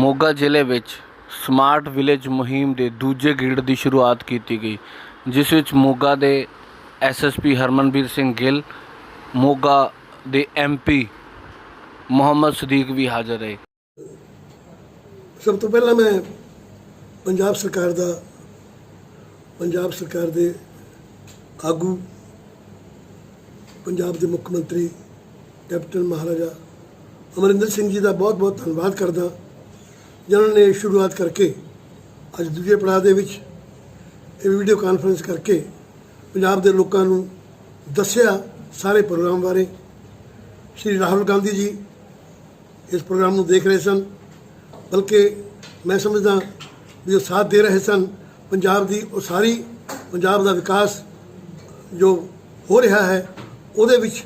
ਮੋਗਾ ਜ਼ਿਲ੍ਹੇ ਵਿੱਚ smart village ਮੁਹਿੰਮ ਦੇ ਦੂਜੇ ਗੇੜ ਦੀ ਸ਼ੁਰੂਆਤ ਕੀਤੀ ਗਈ, ਜਿਸ ਵਿੱਚ ਮੋਗਾ ਦੇ ਐਸਐਸਪੀ ਹਰਮਨਵੀਰ ਸਿੰਘ ਗਿੱਲ, ਮੋਗਾ ਦੇ ਐਮਪੀ ਮੁਹੰਮਦ ਸਦੀਕ ਵੀ ਹਾਜ਼ਰ ਰਹੇ। ਸਭ ਤੋਂ ਪਹਿਲਾਂ ਮੈਂ ਪੰਜਾਬ ਸਰਕਾਰ ਦਾ, ਪੰਜਾਬ ਸਰਕਾਰ ਦੇ ਆਗੂ, ਪੰਜਾਬ ਦੇ ਮੁੱਖ ਮੰਤਰੀ, ਕੈਪਟਨ ਮਹਾਰਾਜਾ ਅਮਰਿੰਦਰ ਸਿੰਘ ਜੀ ਦਾ ਬਹੁਤ-ਬਹੁਤ ਧੰਨਵਾਦ ਕਰਦਾ। ਜਿਨ੍ਹਾਂ ਨੇ ਸ਼ੁਰੂਆਤ ਕਰਕੇ, ਅੱਜ ਦੂਜੇ ਪੜਾਅ ਦੇ ਵਿੱਚ ਇਹ ਵੀਡੀਓ ਕਾਨਫਰੰਸ ਕਰਕੇ ਪੰਜਾਬ ਦੇ ਲੋਕਾਂ ਨੂੰ ਦੱਸਿਆ ਸਾਰੇ ਪ੍ਰੋਗਰਾਮ ਬਾਰੇ। ਸ਼੍ਰੀ ਰਾਹੁਲ ਗਾਂਧੀ ਜੀ ਇਸ ਪ੍ਰੋਗਰਾਮ ਨੂੰ ਦੇਖ ਰਹੇ ਸਨ, ਬਲਕਿ ਮੈਂ ਸਮਝਦਾ ਵੀ ਉਹ ਸਾਥ ਦੇ ਰਹੇ ਸਨ, ਪੰਜਾਬ ਦੀ ਉਹ ਸਾਰੀ, ਪੰਜਾਬ ਦਾ ਵਿਕਾਸ ਜੋ ਹੋ ਰਿਹਾ ਹੈ, ਉਹਦੇ ਵਿੱਚ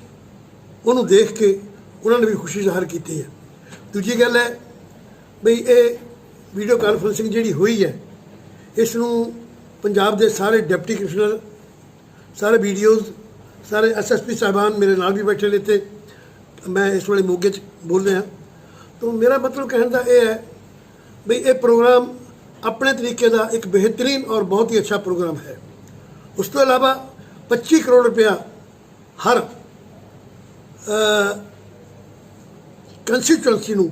ਉਹਨੂੰ ਦੇਖ ਕੇ ਉਹਨਾਂ ਨੇ ਵੀ ਖੁਸ਼ੀ ਜ਼ਾਹਰ ਕੀਤੀ ਹੈ। ਦੂਜੀ ਗੱਲ ਹੈ ਬਈ ਇਹ ਵੀਡੀਓ ਕਾਨਫਰੰਸਿੰਗ ਜਿਹੜੀ ਹੋਈ ਹੈ ਇਸ ਨੂੰ ਪੰਜਾਬ ਦੇ ਸਾਰੇ ਡਿਪਟੀ ਕਮਿਸ਼ਨਰ, ਸਾਰੇ ਵੀਡੀਓਜ਼ ਸਾਰੇ ਐਸਐਸਪੀ ਸਾਹਿਬਾਨ ਮੇਰੇ ਨਾਲ ਵੀ ਬੈਠੇ ਨੇ ਤੇ ਮੈਂ ਇਸ ਵੇਲੇ ਮੋਗੇ 'ਚ ਬੋਲ ਰਿਹਾ। ਤਾਂ ਮੇਰਾ ਮਤਲਬ ਕਹਿਣ ਦਾ ਇਹ ਹੈ ਵੀ ਇਹ ਪ੍ਰੋਗਰਾਮ ਆਪਣੇ ਤਰੀਕੇ ਦਾ ਇੱਕ ਬਿਹਤਰੀਨ ਔਰ ਬਹੁਤ ਹੀ ਅੱਛਾ ਪ੍ਰੋਗਰਾਮ ਹੈ। ਉਸ ਤੋਂ ਇਲਾਵਾ 25 ਕਰੋੜ ਰੁਪਇਆ ਹਰ ਕੰਸਟੀਟੂਐਂਸੀ ਨੂੰ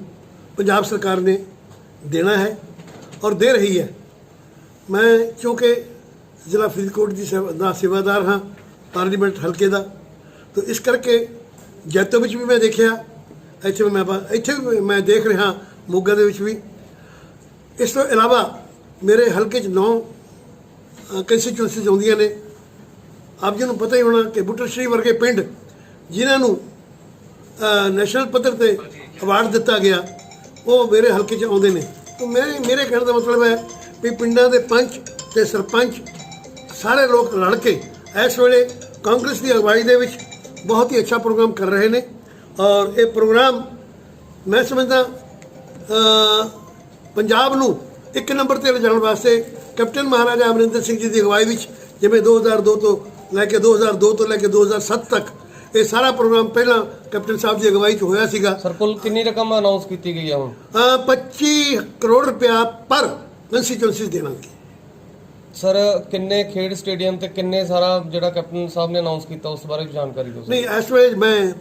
ਪੰਜਾਬ ਸਰਕਾਰ ਨੇ ਦੇਣਾ ਹੈ ਔਰ ਦੇ ਰਹੀ ਹੈ। ਮੈਂ ਕਿਉਂਕਿ ਜ਼ਿਲ੍ਹਾ ਫਰੀਦਕੋਟ ਦੀ ਸੇਵਾ ਦਾ ਸੇਵਾਦਾਰ ਹਾਂ, ਪਾਰਲੀਮੈਂਟ ਹਲਕੇ ਦਾ, ਤਾਂ ਇਸ ਕਰਕੇ ਜੈਤੋ ਵਿੱਚ ਵੀ ਮੈਂ ਦੇਖਿਆ, ਇੱਥੇ ਮੈਂ ਇੱਥੇ ਵੀ ਮੈਂ ਦੇਖ ਰਿਹਾ ਮੋਗਾ ਦੇ ਵਿੱਚ ਵੀ। ਇਸ ਤੋਂ ਇਲਾਵਾ ਮੇਰੇ ਹਲਕੇ 'ਚ ਨੌ ਕੰਸਟੀਚੁਐਂਸੀਜ਼ ਆਉਂਦੀਆਂ ਨੇ। ਆਪ ਜੀ ਨੂੰ ਪਤਾ ਹੀ ਹੋਣਾ ਕਿ ਬੁੱਟਰ ਸ਼੍ਰੀ ਵਰਗੇ ਪਿੰਡ, ਜਿਨ੍ਹਾਂ ਨੂੰ ਨੈਸ਼ਨਲ ਪੱਧਰ ਤੇ ਅਵਾਰਡ ਦਿੱਤਾ ਗਿਆ ਉਹ ਮੇਰੇ ਹਲਕੇ 'ਚ ਆਉਂਦੇ ਨੇ। ਤਾਂ ਮੇਰੇ ਮੇਰੇ ਕਹਿਣ ਦਾ ਮਤਲਬ ਹੈ ਵੀ ਪਿੰਡਾਂ ਦੇ ਪੰਚ ਤੇ ਸਰਪੰਚ ਸਾਰੇ ਲੋਕ ਰਲ ਕੇ ਇਸ ਵੇਲੇ ਕਾਂਗਰਸ ਦੀ ਅਗਵਾਈ ਦੇ ਵਿੱਚ ਬਹੁਤ ਹੀ ਅੱਛਾ ਪ੍ਰੋਗਰਾਮ ਕਰ ਰਹੇ ਨੇ ਔਰ ਇਹ ਪ੍ਰੋਗਰਾਮ ਮੈਂ ਸਮਝਦਾ ਪੰਜਾਬ ਨੂੰ ਇੱਕ ਨੰਬਰ ਤੇ ਲਿਜਾਣ ਵਾਸਤੇ ਕੈਪਟਨ ਮਹਾਰਾਜਾ ਅਮਰਿੰਦਰ ਸਿੰਘ ਜੀ ਦੀ ਅਗਵਾਈ ਵਿੱਚ ਜਿਵੇਂ 2002 ਤੋਂ ਲੈ ਕੇ 2002 ਤੋਂ ਲੈ ਕੇ 2007 ਤੱਕ ਇਹ ਸਾਰਾ ਪ੍ਰੋਗਰਾਮ ਪਹਿਲਾਂ ਕੈਪਟਨ ਸਾਹਿਬ ਦੀ ਅਗਵਾਈ 'ਚ ਹੋਇਆ ਸੀਗਾ। ਸਰ ਕੁੱਲ ਕਿੰਨੀ ਰਕਮ ਅਨਾਉਂਸ ਕੀਤੀ ਗਈ ਹੈ ਹੁਣ? ਅ, 25 ਕਰੋੜ ਰੁਪਇਆ ਪਰ ਕੰਸਟੀਚੁਐਂਸੀਜ਼ ਦੇਣਗੇ ਸਰ, ਕਿੰਨੇ ਖੇਡ ਸਟੇਡੀਅਮ ਤੇ ਕਿੰਨੇ ਸਾਰਾ ਜਿਹੜਾ ਕੈਪਟਨ ਸਾਹਿਬ ਨੇ ਅਨਾਉਂਸ ਕੀਤਾ, ਉਸ ਬਾਰੇ ਵੀ ਜਾਣਕਾਰੀ ਦਿਓ ਨਹੀਂ, ਇਸ ਵੇਲੇ ਮੈਂ,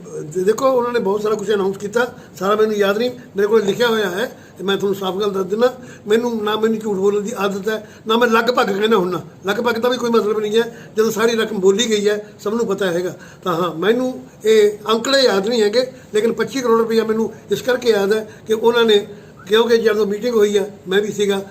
ਦੇਖੋ, ਉਹਨਾਂ ਨੇ ਬਹੁਤ ਸਾਰਾ ਕੁਝ ਅਨਾਉਂਸ ਕੀਤਾ, ਸਾਰਾ ਮੈਨੂੰ ਯਾਦ ਨਹੀਂ, ਮੇਰੇ ਕੋਲ ਲਿਖਿਆ ਹੋਇਆ ਹੈ, ਤੇ ਮੈਂ ਤੁਹਾਨੂੰ ਸਾਫ਼ ਗੱਲ ਦੱਸ ਦਿੰਦਾ, ਮੈਨੂੰ ਨਾ ਮੈਨੂੰ ਝੂਠ ਬੋਲਣ ਦੀ ਆਦਤ ਹੈ, ਨਾ ਮੈਂ ਲਗਭਗ ਕਹਿੰਦਾ ਹੁੰਨਾ ਲਗਭਗ ਦਾ ਵੀ ਕੋਈ ਮਤਲਬ ਨਹੀਂ ਹੈ, ਜਦੋਂ ਸਾਰੀ ਰਕਮ ਬੋਲੀ ਗਈ ਹੈ, ਸਭ ਨੂੰ ਪਤਾ ਹੈਗਾ, ਤਾਂ ਹਾਂ, ਮੈਨੂੰ ਇਹ ਅੰਕੜੇ ਯਾਦ ਨਹੀਂ ਹੈਗੇ, ਲੇਕਿਨ 25 ਕਰੋੜ ਰੁਪਇਆ ਮੈਨੂੰ ਇਸ ਕਰਕੇ ਯਾਦ ਹੈ ਕਿ ਉਹਨਾਂ ਨੇ, ਕਿਉਂਕਿ ਜਦੋਂ ਮੀਟਿੰਗ ਹੋਈ ਆ ਮੈਂ ਵੀ ਸੀਗਾ